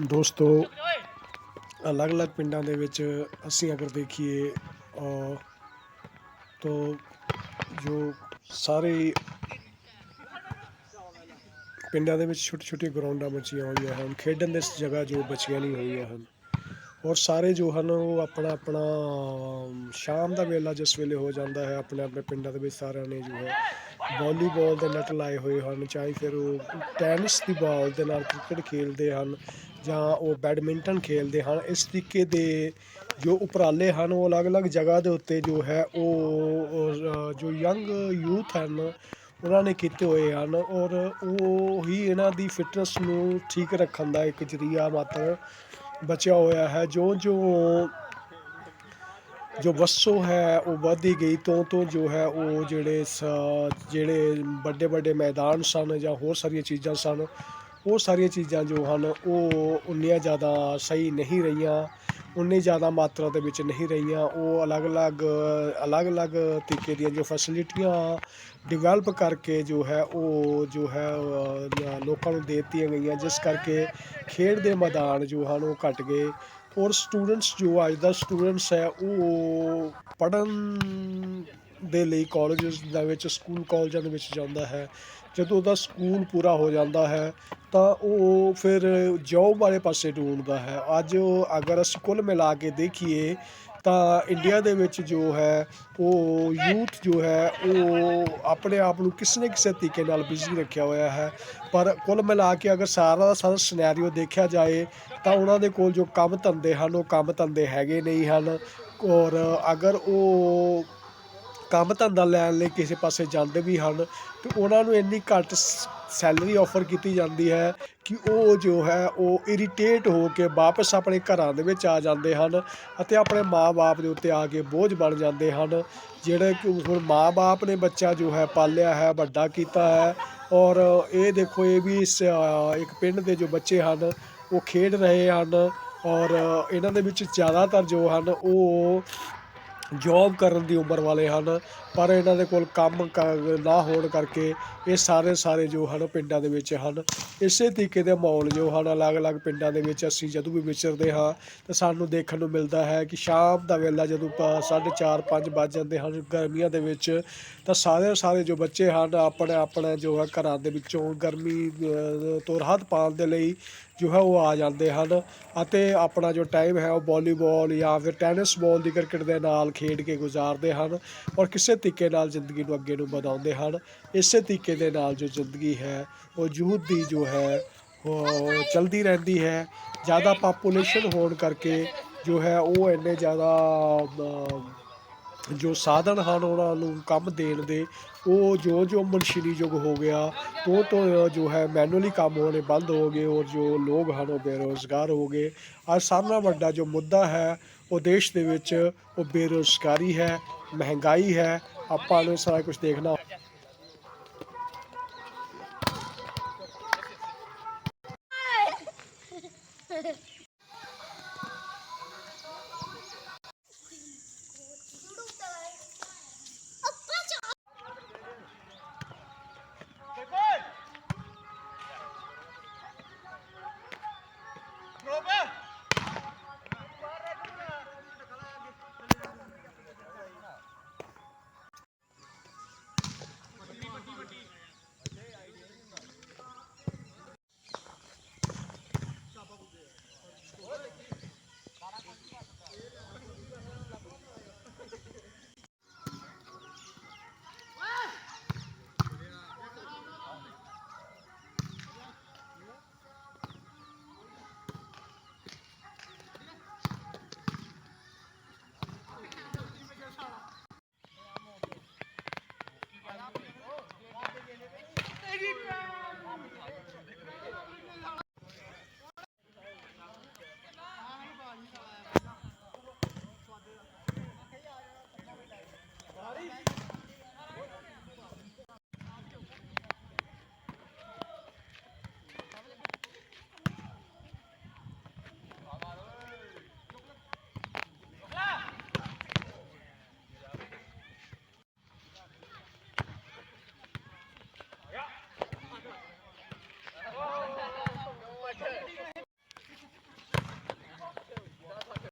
ਦੋਸਤੋ, ਅਲੱਗ-ਅਲੱਗ ਪਿੰਡਾਂ ਦੇ ਵਿੱਚ ਅਸੀਂ ਅਗਰ ਦੇਖੀਏ ਅ ਤੋ ਜੋ ਸਾਰੇ ਪਿੰਡਾਂ ਦੇ ਵਿੱਚ ਛੋਟੇ-ਛੋਟੇ ਗਰਾਊਂਡਾਂ ਬਚੀਆਂ ਹੋਈਆਂ ਹਨ, ਖੇਡਣ ਦੇ ਜਗ੍ਹਾ ਜੋ ਬਚੀਆਂ ਨਹੀਂ ਹੋਈਆਂ ਹਨ। ਔਰ ਸਾਰੇ ਜੋ ਹਨ ਉਹ ਆਪਣਾ ਆਪਣਾ ਸ਼ਾਮ ਦਾ ਵੇਲਾ ਜਿਸ ਵੇਲੇ ਹੋ ਜਾਂਦਾ ਹੈ ਆਪਣੇ ਆਪਣੇ ਪਿੰਡਾਂ ਦੇ ਵਿੱਚ ਸਾਰਿਆਂ ਨੇ ਜੋ ਹੈ ਵਾਲੀਬਾਲ ਦੇ ਨੈੱਟ ਲਾਏ ਹੋਏ ਹਨ ਚਾਹੇ ਫਿਰ ਉਹ ਟੈਨਿਸ ਦੀ ਬਾਲ ਦੇ ਨਾਲ ਕ੍ਰਿਕਟ ਖੇਡਦੇ ਹਨ ਜਾਂ ਉਹ ਬੈਡਮਿੰਟਨ ਖੇਡਦੇ ਹਨ ਇਸ ਤਰੀਕੇ ਦੇ ਜੋ ਉਪਰਾਲੇ ਹਨ ਉਹ ਅਲੱਗ-ਅਲੱਗ ਜਗ੍ਹਾ ਦੇ ਉੱਤੇ ਜੋ ਹੈ ਉਹ, ਜੋ ਯੰਗ ਯੂਥ ਹਨ ਉਹਨਾਂ ਨੇ ਕੀਤੇ ਹੋਏ ਹਨ ਔਰ ਉਹ ਹੀ ਇਹਨਾਂ ਦੀ ਫਿਟਨੈਸ ਨੂੰ ਠੀਕ ਰੱਖਣ ਦਾ ਇੱਕ ਜਰੀਆ ਮਾਤਰ ਬਚਿਆ ਹੋਇਆ ਹੈ ਜੋ ਜੋ ਜੋ ਵਸੋਂ ਹੈ, ਉਹ ਵੱਧਦੀ ਗਈ, ਤੋਂ ਤੋਂ ਜੋ ਹੈ, ਉਹ ਜਿਹੜੇ ਸ- ਜਿਹੜੇ ਵੱਡੇ ਵੱਡੇ ਮੈਦਾਨ ਸਨ ਜਾਂ ਹੋਰ ਸਾਰੀਆਂ ਚੀਜ਼ਾਂ ਸਨ ਉਹ ਸਾਰੀਆਂ ਚੀਜ਼ਾਂ ਜੋ ਹਨ, ਉਹ ਉਨੀਆਂ ਜ਼ਿਆਦਾ ਸਹੀ ਨਹੀਂ ਰਹੀਆਂ, ਉਨੀ ਜ਼ਿਆਦਾ ਮਾਤਰਾ ਦੇ ਵਿੱਚ ਨਹੀਂ ਰਹੀਆਂ, ਉਹ ਅਲੱਗ-ਅਲੱਗ ਅਲੱਗ-ਅਲੱਗ ਤਰੀਕੇ ਦੀਆਂ ਜੋ ਫੈਸਿਲਿਟੀਆਂ ਡਿਵੈਲਪ ਕਰਕੇ ਜੋ ਹੈ, ਉਹ ਜੋ ਹੈ ਲੋਕਾਂ ਨੂੰ ਦੇ ਦਿੱਤੀਆਂ ਗਈਆਂ, ਜਿਸ ਕਰਕੇ ਖੇਡ ਦੇ ਮੈਦਾਨ ਜੋ ਹਨ, ਉਹ ਘਟ ਗਏ। ਔਰ ਸਟੂਡੈਂਟਸ ਜੋ ਅੱਜ ਦਾ ਸਟੂਡੈਂਟਸ ਹੈ, ਉਹ ਪੜ੍ਹਨ ਦੇ ਲਈ ਕਾਲਜਸ ਦੇ ਵਿੱਚ ਸਕੂਲ ਕਾਲਜਾਂ ਦੇ ਵਿੱਚ ਜਾਂਦਾ ਹੈ। ਜਦੋਂ ਉਹਦਾ ਸਕੂਲ ਪੂਰਾ ਹੋ ਜਾਂਦਾ ਹੈ, ਤਾਂ ਉਹ ਫਿਰ ਜੋਬ ਵਾਲੇ ਪਾਸੇ ਢੂੰਡਦਾ ਹੈ। ਅੱਜ ਉਹ ਅਗਰ ਅਸੀਂ ਕੁੱਲ ਮਿਲਾ ਕੇ ਦੇਖੀਏ, ਤਾਂ ਇੰਡੀਆ ਦੇ ਵਿੱਚ ਜੋ ਹੈ, ਉਹ ਯੂਥ ਜੋ ਹੈ, ਉਹ ਆਪਣੇ ਆਪ ਨੂੰ ਕਿਸੇ ਨਾ ਕਿਸੇ ਤਰੀਕੇ ਨਾਲ ਬਿਜ਼ੀ ਰੱਖਿਆ ਹੋਇਆ ਹੈ। ਪਰ ਕੁੱਲ ਮਿਲਾ ਕੇ ਅਗਰ ਸਾਰਾ ਦਾ ਸਾਰਾ ਸਿਨੈਰੀਓ ਦੇਖਿਆ ਜਾਏ, ਤਾਂ ਉਹਨਾਂ ਦੇ ਕੋਲ ਜੋ ਕੰਮ ਧੰਦੇ ਹਨ, ਉਹ ਕੰਮ ਧੰਦੇ ਹੈਗੇ ਨਹੀਂ ਹਨ। ਔਰ ਅਗਰ ਉਹ ਕੰਮ ਧੰਦਾ ਲੈਣ ਲਈ ਕਿਸੇ ਪਾਸੇ ਜਾਂਦੇ ਵੀ ਹਨ ਤੇ ਉਹਨਾਂ ਨੂੰ ਇੰਨੀ ਘੱਟ ਸੈਲਰੀ ਆਫਰ ਕੀਤੀ ਜਾਂਦੀ ਹੈ ਕਿ ਉਹ ਜੋ ਹੈ ਉਹ ਇਰੀਟੇਟ ਹੋ ਕੇ ਵਾਪਸ ਆਪਣੇ ਘਰਾਂ ਦੇ ਵਿੱਚ ਆ ਜਾਂਦੇ ਹਨ ਅਤੇ ਆਪਣੇ ਮਾਪੇ ਦੇ ਉੱਤੇ ਆ ਕੇ ਬੋਝ ਬਣ ਜਾਂਦੇ ਹਨ। ਜਿਹੜੇ ਕਿ ਹੁਣ ਮਾਪੇ ਨੇ ਬੱਚਾ ਜੋ ਹੈ ਪਾਲਿਆ ਹੈ, ਵੱਡਾ ਕੀਤਾ ਹੈ ਔਰ ਇਹ ਦੇਖੋ ਇਹ ਵੀ ਇੱਕ ਪਿੰਡ ਦੇ ਜੋ ਬੱਚੇ ਹਨ ਉਹ ਖੇਡ ਰਹੇ ਹਨ ਔਰ ਇਹਨਾਂ ਦੇ ਵਿੱਚ ਜ਼ਿਆਦਾਤਰ ਜੋ ਹਨ ਉਹ ਜੌਬ ਕਰਨ ਦੀ ਉਮਰ ਵਾਲੇ ਹਨ, ਪਰ ਇਹਨਾਂ ਦੇ ਕੋਲ ਕੰਮ ਕ- ਨਾ ਹੋਣ ਕਰਕੇ ਇਹ ਸਾਰੇ ਸਾਰੇ ਜੋ ਹਨ ਪਿੰਡਾਂ ਦੇ ਵਿੱਚ ਹਨ। ਇਸੇ ਤਰੀਕੇ ਦੇ ਮਾਹੌਲ ਜੋ ਹਨ, ਅਲੱਗ-ਅਲੱਗ ਪਿੰਡਾਂ ਦੇ ਵਿੱਚ ਅਸੀਂ ਜਦੋਂ ਵੀ ਵਿਚਰਦੇ ਹਾਂ, ਤਾਂ ਸਾਨੂੰ ਦੇਖਣ ਨੂੰ ਮਿਲਦਾ ਹੈ ਕਿ ਸ਼ਾਮ ਦਾ ਵੇਲਾ ਜਦੋਂ 4:30 5 ਵੱਜ ਜਾਂਦੇ ਹਨ ਗਰਮੀਆਂ ਦੇ ਵਿੱਚ, ਤਾਂ ਸਾਰੇ ਸਾਰੇ ਜੋ ਬੱਚੇ ਹਨ ਆਪਣੇ ਆਪਣੇ ਜੋ ਹੈ ਘਰਾਂ ਦੇ ਵਿੱਚੋਂ ਗਰਮੀ ਤੋਂ ਰਾਹਤ ਪਾਉਣ ਦੇ ਲਈ ਜੋ ਹੈ ਉਹ ਆ ਜਾਂਦੇ ਹਨ ਅਤੇ ਆਪਣਾ ਜੋ ਟਾਈਮ ਹੈ ਉਹ ਵਾਲੀਬਾਲ ਜਾਂ ਫਿਰ ਟੈਨਿਸ ਬਾਲ ਦੀ ਕ੍ਰਿਕਟ ਦੇ ਨਾਲ ਖੇਡ ਕੇ ਗੁਜ਼ਾਰਦੇ ਹਨ ਔਰ ਕਿਸੇ ਤਰੀਕੇ ਨਾਲ ਜ਼ਿੰਦਗੀ ਨੂੰ ਅੱਗੇ ਨੂੰ ਵਧਾਉਂਦੇ ਹਨ। ਇਸੇ ਤਰੀਕੇ ਦੇ ਨਾਲ ਜੋ ਜ਼ਿੰਦਗੀ ਹੈ, ਉਹ ਯੂਥ ਦੀ ਜੋ ਹੈ, ਉਹ ਚਲਦੀ ਰਹਿੰਦੀ ਹੈ। ਜ਼ਿਆਦਾ ਪਾਪੂਲੇਸ਼ਨ ਹੋਣ ਕਰਕੇ ਜੋ ਹੈ ਉਹ ਇੰਨੇ ਜ਼ਿਆਦਾ ਜੋ ਸਾਧਨ ਹਨ ਉਹਨਾਂ ਨੂੰ ਕੰਮ ਦੇਣ ਦੇ, ਉਹ ਜੋ ਜੋ ਮਸ਼ੀਨੀ ਯੁੱਗ ਹੋ ਗਿਆ ਤੋਂ ਤੋਂ ਜੋ ਹੈ ਮੈਨੂਅਲੀ ਕੰਮ ਹੋਣੇ ਬੰਦ ਹੋ ਗਏ ਔਰ ਜੋ ਲੋਕ ਹਨ ਉਹ ਬੇਰੋਜ਼ਗਾਰ ਹੋ ਗਏ। ਅੱਜ ਸਾਰਿਆਂ ਨਾਲੋਂ ਵੱਡਾ ਜੋ ਮੁੱਦਾ ਹੈ, ਉਹ ਦੇਸ਼ ਦੇ ਵਿੱਚ ਉਹ ਬੇਰੋਜ਼ਗਾਰੀ ਹੈ, ਮਹਿੰਗਾਈ ਹੈ। ਆਪਾਂ ਨੂੰ ਸਾਰਾ ਕੁਝ ਦੇਖਣਾ